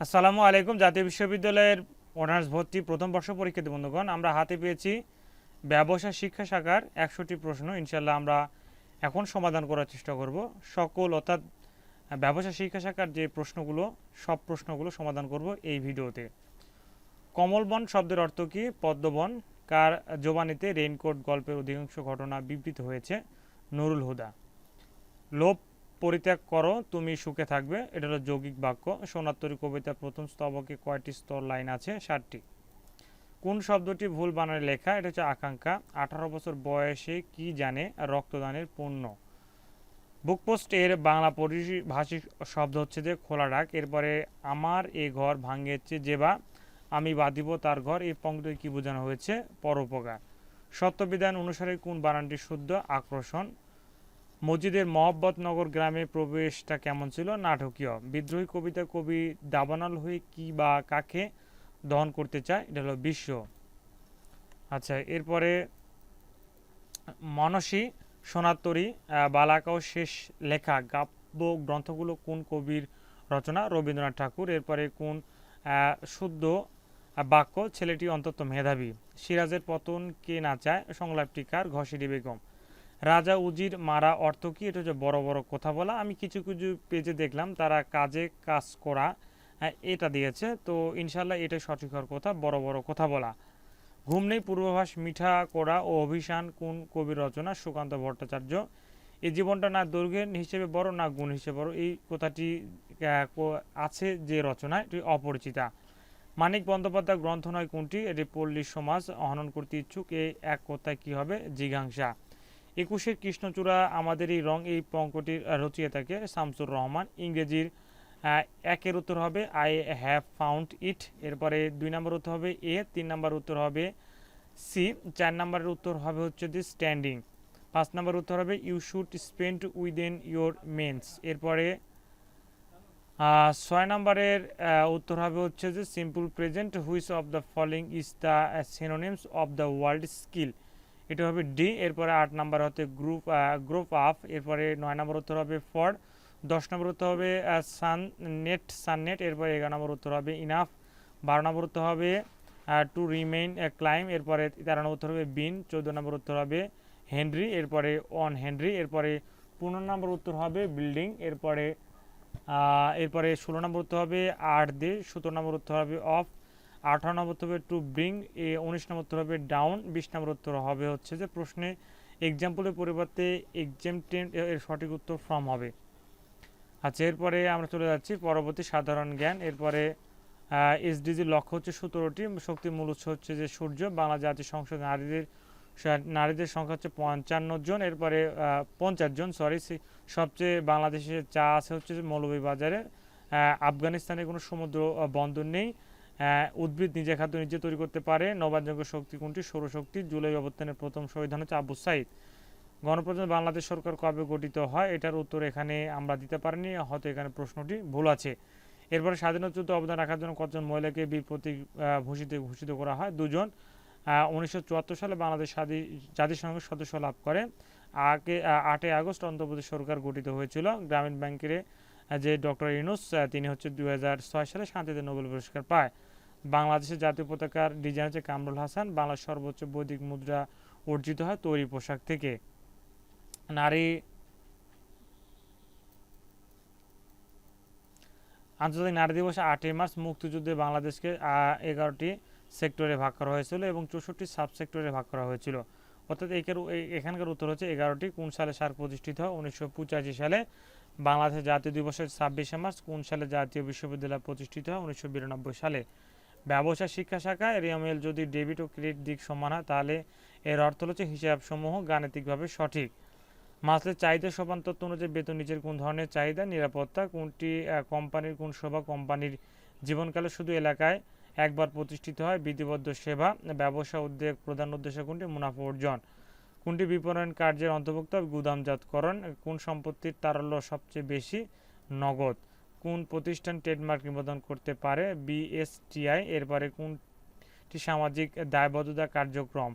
আসসালামু আলাইকুম। জাতীয় বিশ্ববিদ্যালয়ের অনার্স ভর্তি প্রথম বর্ষ পরীক্ষার্থী বন্ধুগণ, আমরা হাতে পেয়েছি ব্যবসা শিক্ষা শাখার একশোটি প্রশ্ন। ইনশাল্লাহ আমরা এখন সমাধান করার চেষ্টা করব। সকল অর্থাৎ ব্যবসা শিক্ষা শাখার যে প্রশ্নগুলো, সব প্রশ্নগুলো সমাধান করব এই ভিডিওতে। কমলবন শব্দের অর্থ কী? পদ্মবন কার জোবানিতে রেইনকোট গল্পের অধিকাংশ ঘটনা বিবৃত হয়েছে? নুরুল হুদা। লোভ পরিত্যাগ করো, তুমি সুখে থাকবে। এটা হলো যৌগিক বাক্য। সোনাত্তরী কবিতার প্রথম স্তবকে কয়টি স্তর লাইন আছে? ষাটটি কোন শব্দটি ভুল বানানে লেখা? এটা হচ্ছে আকাঙ্ক্ষা। আঠারো বছর বয়সে কি জানে? রক্তদানের পণ্য। বুকপোস্ট এর বাংলা পরিভাষিক শব্দ হচ্ছে যে খোলা ডাক। এরপরে, আমার এ ঘর ভাঙিয়েছে যেবা আমি বাঁধিব তার ঘর। এই পঙ্ক্তি কি বোঝানো হয়েছে? পরোপকার। সত্যবিধান অনুসারে কোন বানানটি শুদ্ধ? আকর্ষণ। মসজিদের মহব্বতনগর গ্রামে প্রবেশটা কেমন ছিল? নাটকীয়। বিদ্রোহী কবিতা কবি দাবানল হয়ে কি বা কাকে দহন করতে চায়? এটা হলো বিশ্ব। আচ্ছা এরপরে মনসী সোনাত্তরী বালাকাও শেষ লেখা কাব্য গ্রন্থগুলো কোন কবির রচনা? রবীন্দ্রনাথ ঠাকুর। এরপরে কোন শুদ্ধ বাক্য? ছেলেটি অন্তত মেধাবী। সিরাজের পতন কে না চায়? সংলাপটি কার ঘসিডি বেগম। রাজা উজির মারা অর্থ কি? এটা হচ্ছে বড় বড় কথা বলা। আমি কিছু কিছু পেজে দেখলাম তারা কাজে কাজ করা হ্যাঁ, এটা দিয়েছে। তো ইনশাল্লাহ এটা সঠিক হওয়ার কথা বড় বড় কথা বলা। ঘুম নেই পূর্বাভাস মিঠা করা ও অভিশান কোন কবির রচনা? সুকান্ত ভট্টাচার্য। এই জীবনটা না দৈর্ঘ্যের হিসেবে বড় না গুণ হিসেবে বড়। এই কথাটি আছে যে রচনা এটি অপরিচিতা। মানিক বন্দ্যোপাধ্যায় গ্রন্থ নয় কোনটি এটি পল্লী সমাজ হনন করতে ইচ্ছুক এই এক কথায় কী হবে? জিঘাংসা। একুশের কৃষ্ণচূড়া আমাদের এই রং এই পঙ্কটির আহ, রচয়িতাকে শামসুর রহমান। ইংরেজির একের উত্তর হবে আই হ্যাভ ফাউন্ড ইট এরপরে দুই নম্বর উত্তর হবে এ তিন নম্বর উত্তর হবে সি চার নম্বরের উত্তর হবে হচ্ছে দি স্ট্যান্ডিং পাঁচ নম্বর উত্তর হবে you should spend within your means এরপরে ছয় নম্বরের উত্তর হবে হচ্ছে যে simple present which of the following is the synonyms of the world skill এটা হবে ডি এরপরে আট নাম্বার হতে গ্রুপ গ্রুপ আপ এরপরে নয় নম্বর উত্তর হবে ফর দশ নম্বর উত্তর হবে সান নেট সাননেট এরপরে এগারো নম্বর উত্তর হবে ইনাফ বারো নম্বর উত্তর হবে টু রিমেইন ক্লাইম এরপরে তেরো নম্বর উত্তর হবে বিন চোদ্দ নম্বর উত্তর হবে হেনরি এরপরে অন হেনরি এরপরে পনেরো নম্বর উত্তর হবে বিল্ডিং এরপরে এরপরে ষোলো নম্বর উত্তর হবে আট দে সতেরো নম্বর উত্তর হবে অফ আঠারো নম্বর হবে টু ব্রিং এ উনিশ নম্বর উত্তর হবে ডাউন বিশ নম্বর উত্তর হবে হচ্ছে যে প্রশ্নে এক্সাম্পলের পরিবর্তে এক্সামটেন্ট এর সঠিক উত্তর ফর্ম হবে। আচ্ছা এরপরে আমরা চলে যাচ্ছি পরবর্তী সাধারণ জ্ঞান। এরপরে এসডিজির লক্ষ্য হচ্ছে সতেরোটি। শক্তির মূল উৎস হচ্ছে যে সূর্য। বাংলা জাতীয় সংসদ নারীদের নারীদের সংখ্যা হচ্ছে পঞ্চান্ন জন। এরপরে পঞ্চাশ জন সরি সবচেয়ে বাংলাদেশে চা আছে হচ্ছে মৌলভীবাজারে। আফগানিস্তানে কোনো সমুদ্র বন্দর নেই। উদ্ভিদ নিজে খাদ্য নিজে তৈরি করতে পারে। নবায়নযোগ্য শক্তি কোনটি? সৌরশক্তি জুলাই অবস্থানের প্রথম সংবিধান হচ্ছে আবু সাইদ। গণপ্রজাতন্ত্রী বাংলাদেশ সরকার কবে গঠিত হয়? এটার উত্তর এখানে আমরা দিতে পারিনি, হয়তো এখানে প্রশ্নটি ভুল আছে। এরপরে স্বাধীনতা যুদ্ধে অবদান রাখার জন্য কতজন মহিলাকে বীর প্রতীক ভূষিত ঘোষিত করা হয়? দুজন। উনিশশো চুয়াত্তর সালে বাংলাদেশ জাতিসংঘের সদস্য লাভ করে। আগে আটই আগস্ট অন্ধ্রপ্রদেশ সরকার গঠিত হয়েছিল। গ্রামীণ ব্যাংকের যে ডক্টর ইউনুস তিনি হচ্ছে দু হাজার ছয় সালে শান্তিতে নোবেল পুরস্কার পায়। বাংলাদেশের জাতীয় পতাকার ডিজাইন হচ্ছে কামরুল হাসান। বাংলার সর্বোচ্চ বৈদিক মুদ্রা অর্জিত হয় তৈরি পোশাক থেকে। নারী আন্তর্জাতিক নারী দিবস আটই মার্চ মুক্তিযুদ্ধে বাংলাদেশকে এগারোটি সেক্টরে ভাগ করা হয়েছিল এবং চৌষট্টি সাব সেক্টরে ভাগ করা হয়েছিল। অর্থাৎ এখানে এখানকার উত্তর হচ্ছে এগারোটি, কোন সালে সার প্রতিষ্ঠিত হয়? উনিশশো পঁচাশি সালে বাংলাদেশের জাতীয় দিবসের ছাব্বিশে মার্চ কোন সালে জাতীয় বিশ্ববিদ্যালয় প্রতিষ্ঠিত হয়? উনিশশো বিরানব্বই সালে। ব্যবসা শিক্ষা শাখা রিএমএল যদি ডেবিট ও ক্রেডিট দিক সমান হয়, তাহলে এর অর্থ হচ্ছে হিসাবসমূহ গাণিতিকভাবে সঠিক। মাসলের চাহিদা সমান তত্ত্ব অনুযায়ী বেতন নিচের কোন ধরনের চাহিদা, নিরাপত্তা, কোনটি কোম্পানির কোন সেবা, কোম্পানির জীবনকালে শুধু এলাকায় একবার প্রতিষ্ঠিত হয়, বিধিবদ্ধ সেবা, ব্যবসা উদ্যোগ প্রধান উদ্দেশ্য কোনটি, মুনাফা অর্জন। কোনটি বিপণন কার্যের অন্তর্ভুক্ত, গুদামজাতকরণ, কোন সম্পত্তির তারল্য সবচেয়ে বেশি, নগদ। কোন প্রতিষ্ঠান ট্রেডমার্ক নিবন্ধন করতে পারে? বিএসটিআই এরপরে কোনটি সামাজিক দায়বদ্ধতা কার্যক্রম?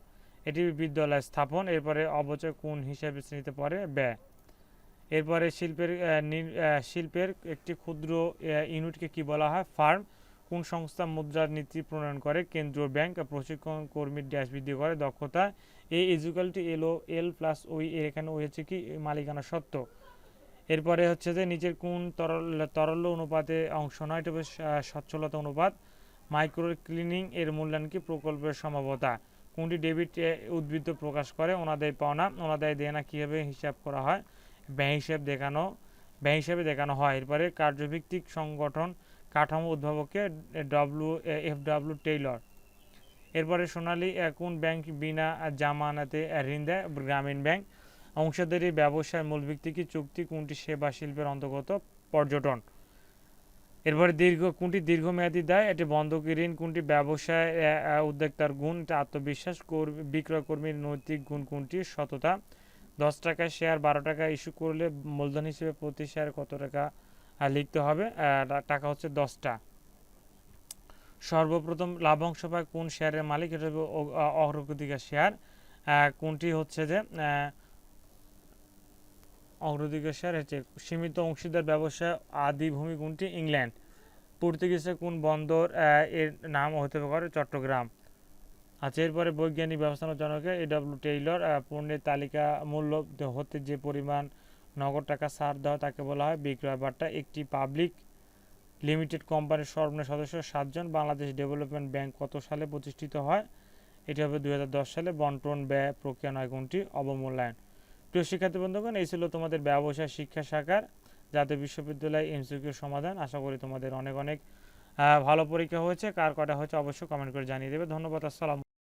এটি বিদ্যালয় স্থাপন, এরপরে অবচয় কোন হিসাবে শ্রেণীতে পড়ে? ব্যয় এরপরে শিল্পের শিল্পের একটি ক্ষুদ্র ইউনিটকে কি বলা হয়? ফার্ম। কোন সংস্থা মুদ্রার নীতি প্রণয়ন করে? কেন্দ্রীয় ব্যাংক, প্রশিক্ষণ কর্মীর ড্যাশ বৃদ্ধি করে দক্ষতা। A is equal to L O L plus ওই এখানে ওই হচ্ছে কি? মালিকানা সত্ত্ব। এরপরে হচ্ছে যে নিচের কোন তরল তরল অনুপাতে অংশ নয় হচ্ছে, সচ্ছলতা অনুপাত। মাইক্রো ক্লিনিং এর মূল্যায়ন কি প্রকল্পের সম্ভাবতা কোনটি ডেবিট উদ্বৃত্ত প্রকাশ করে ওনাদের পাওনা ওনাদের দেনা কীভাবে হিসাব করা হয়? ব্যয় হিসাব দেখানো ব্যয় হিসাবে দেখানো হয়। এরপরে কার্যভিত্তিক সংগঠন কাঠামো উদ্ভাবককে ডব্লিউ এফ ডাব্লিউ টেইলর এরপরে সোনালী কোন ব্যাংক বিনা জামানাতে ঋণ দেয়? গ্রামীণ ব্যাংক অংশীদারি, ব্যবসায়, মূল ভিত্তি কি, চুক্তি, কোনটি সেবা শিল্পের অন্তর্গত পর্যটন? এরপরে দীর্ঘ, কোনটি দীর্ঘমেয়াদী দেয়? এটি বন্ধকি ঋণ, কোনটি ব্যবসায় উদ্যোক্তার গুণ এটা আত্মবিশ্বাস বিক্রয় কর্মীর নৈতিক গুণ, কোনটি সততা? দশ টাকা শেয়ার, বারো টাকা ইস্যু করলে মূলধন হিসেবে প্রতি শেয়ার কত টাকা লিখতে হবে? টাকা হচ্ছে দশটা সর্বপ্রথম লাভাংশ পায় কোন শেয়ারের মালিক? এটা হবে অ- অ- অগ্রগতিকার শেয়ার। কোনটি হচ্ছে যে আহ, অগ্রগতিকার হচ্ছে সীমিত অংশীদার ব্যবসা আদি ভূমি কোনটি? ইংল্যান্ড। পর্তুগিজে কোন বন্দর এর নাম হতে পারে চট্টগ্রাম। আচ্ছা এরপরে বৈজ্ঞানিক ব্যবস্থাপনা জনকে এডব্লিউ টেইলর পণ্যের তালিকা মূল্য হতে যে পরিমাণ নগদ টাকা ছাড় দেওয়া তাকে বলা হয় বিক্রয়। বার্তা একটি পাবলিক লিমিটেড কোম্পানির সর্বনিম্ন সদস্য সাতজন বাংলাদেশ ডেভেলপমেন্ট ব্যাংক কত সালে প্রতিষ্ঠিত হয়? এটি হবে দু হাজার দশ সালে বন্টন ব্যয় প্রক্রিয়া নয় কোনটি? অবমূল্যায়ন। প্রিয় শিক্ষার্থী বন্ধুগণ, এই ছিল তোমাদের ব্যবসা শিক্ষা শাখার জাতীয় বিশ্ববিদ্যালয় এমসিকিউ সমাধান। আশা করি তোমাদের অনেক অনেক ভালো পরীক্ষা হয়েছে। কার কটা হয়েছে অবশ্যই কমেন্ট করে জানিয়ে দেবে। ধন্যবাদ, আসসালাম